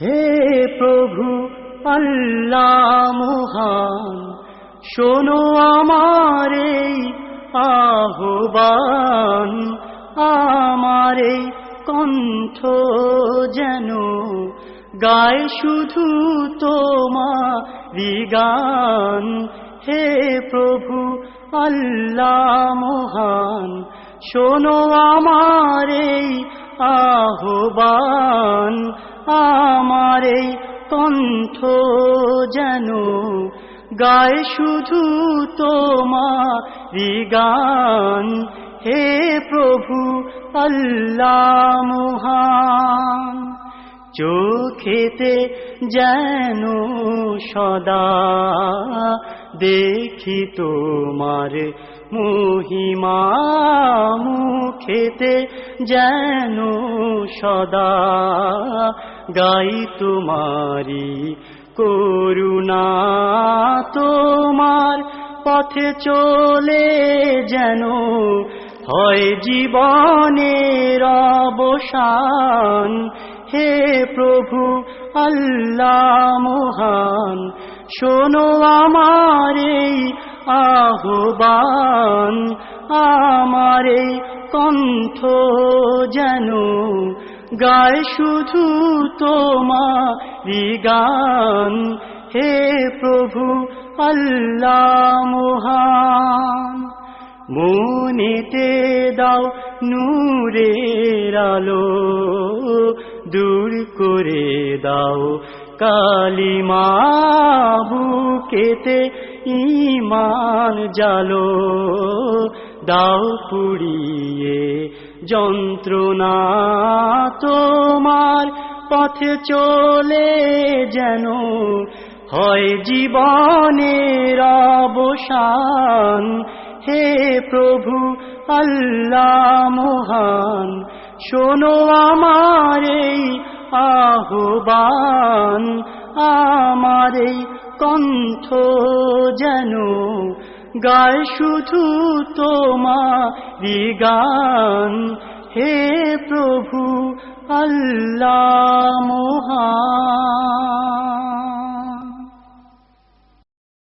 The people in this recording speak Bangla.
হে প্রভু আল্লাহ মহান, শোনো আমার আহ্বান, আমার কণ্ঠ যেন গায় শুধু তোমারি গান। হে প্রভু আল্লাহ মহান, শোনো আমার আহ্বান আমার এই কণ্ঠ যেন গায় শুধু তোমারি গান। হে প্রভু আল্লাহ মহান। চোখেতে যেন সদা দেখি তোমার মহিমা মুখেতে যেন সদা গাই তোমারি করুণা। তোমার পথে চলে যেন হয় জীবনের অবসান। হে প্রভু, আল্লাহ মহান, শোনো আমার এই আহ্বান, আমার এই কণ্ঠ যেন গায় শুধু তোমারি গান। হে প্রভু, আল্লাহ মহান, মনেতে দাও নূরের আলো দূর করে দাও। কালিমা বুকেতে ইমান জালো দাও পুড়িয়ে যন্ত্রণা তোমার পথে চলে যেন। হয় জীবনের অবসান। হে প্রভু আল্লাহ মহান। শোনো আমার এই আহ্বান, আমার এই কণ্ঠ যেন গায় শুধু তোমারি গান। হে প্রভু আল্লাহ